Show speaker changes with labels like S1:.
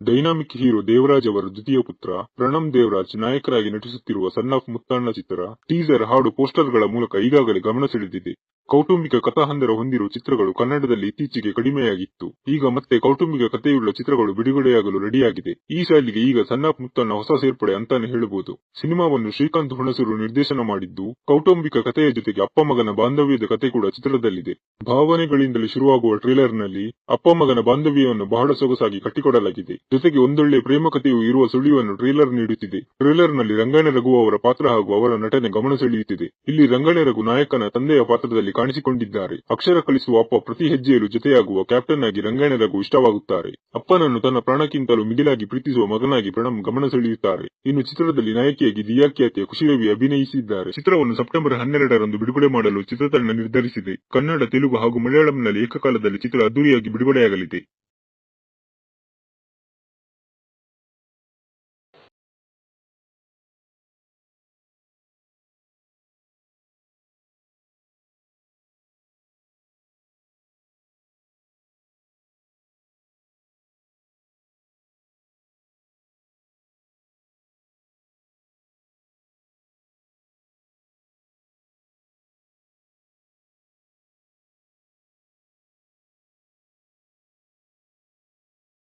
S1: Dynamic hero Devaraj ಅವರ ದ್ವಿತೀಯ ಪುತ್ರ ಪ್ರಣಮ್ ದೇವರಾಜ್ ನಾಯಕರಾಗಿ ನಟಿಸುತ್ತಿರುವ ಸನ್ ಆಫ್ ಮುತ್ತಣ್ಣ ಚಿತ್ರ ಟೀಸರ್ ಹಾಡು ಪೋಸ್ಟರ್ಗಳ ಮೂಲಕ ಈಗಾಗಲೇ ಗಮನ ಸೆಳೆದಿದೆ. ಕೌಟುಂಬಿಕ ಕಥಾಹಂದರ ಹೊಂದಿರುವ ಚಿತ್ರಗಳು ಕನ್ನಡದಲ್ಲಿ ಇತ್ತೀಚೆಗೆ ಕಡಿಮೆಯಾಗಿತ್ತು. ಈಗ ಮತ್ತೆ ಕೌಟುಂಬಿಕ ಕಥೆಯುಳ್ಳ ಚಿತ್ರಗಳು ಬಿಡುಗಡೆಯಾಗಲು ರೆಡಿಯಾಗಿದೆ. ಈ ಸಾಲಿಗೆ ಈಗ ಸಣ್ಣ ಮುತ್ತನ್ನ ಹೊಸ ಸೇರ್ಪಡೆ ಅಂತಾನೆ ಹೇಳಬಹುದು. ಸಿನಿಮಾವನ್ನು ಶ್ರೀಕಾಂತ್ ಹುಣಸೂರು ನಿರ್ದೇಶನ ಮಾಡಿದ್ದು, ಕೌಟುಂಬಿಕ ಕಥೆಯ ಜೊತೆಗೆ ಅಪ್ಪ ಮಗನ ಬಾಂಧವ್ಯದ ಕಥೆ ಕೂಡ ಚಿತ್ರದಲ್ಲಿದೆ. ಭಾವನೆಗಳಿಂದಲೇ ಶುರುವಾಗುವ ಟ್ರೇಲರ್ನಲ್ಲಿ ಅಪ್ಪ ಮಗನ ಬಾಂಧವ್ಯವನ್ನು ಬಹಳ ಸೊಗಸಾಗಿ ಕಟ್ಟಿಕೊಡಲಾಗಿದೆ. ಜೊತೆಗೆ ಒಂದೊಳ್ಳೆ ಪ್ರೇಮ ಕಥೆಯು ಇರುವ ಸುಳಿವನ್ನು ಟ್ರೇಲರ್ ನೀಡುತ್ತಿದೆ. ಟ್ರೇಲರ್ನಲ್ಲಿ ರಂಗಣ್ಣ ರಘು ಅವರ ಪಾತ್ರ ಹಾಗೂ ಅವರ ನಟನೆ ಗಮನ ಸೆಳೆಯುತ್ತಿದೆ. ಇಲ್ಲಿ ರಂಗಣ್ಣ ರಘು ನಾಯಕನ ತಂದೆಯ ಪಾತ್ರದಲ್ಲಿ ಕಾಣಿಸಿಕೊಂಡಿದ್ದಾರೆ. ಅಕ್ಷರ ಕಲಿಸುವ ಅಪ್ಪ ಪ್ರತಿ ಹೆಜ್ಜೆಯಲ್ಲೂ ಜೊತೆಯಾಗುವ ಕ್ಯಾಪ್ಟನ್ ಆಗಿ ರಂಗಾಯಣದಾಗೂ ಇಷ್ಟವಾಗುತ್ತಾರೆ. ಅಪ್ಪನನ್ನು ತನ್ನ ಪ್ರಾಣಕ್ಕಿಂತಲೂ ಮಿಗಿಲಾಗಿ ಪ್ರೀತಿಸುವ ಮಗನಾಗಿ ಪ್ರಣಮ್ ಗಮನ ಸೆಳೆಯುತ್ತಾರೆ. ಇನ್ನು ಚಿತ್ರದಲ್ಲಿ ನಾಯಕಿಯಾಗಿ ದಿಯಾ ಖ್ಯಾತಿಯ ಖುಷಿ ರವಿ ಅಭಿನಯಿಸಿದ್ದಾರೆ. ಚಿತ್ರವನ್ನು ಸೆಪ್ಟೆಂಬರ್ ಹನ್ನೆರಡರಂದು ಬಿಡುಗಡೆ ಮಾಡಲು ಚಿತ್ರತಂಡ ನಿರ್ಧರಿಸಿದೆ. ಕನ್ನಡ, ತೆಲುಗು ಹಾಗೂ ಮಲಯಾಳಂನಲ್ಲಿ ಏಕಕಾಲದಲ್ಲಿ ಚಿತ್ರ ಅದ್ದೂರಿಯಾಗಿ ಬಿಡುಗಡೆಯಾಗಲಿದೆ.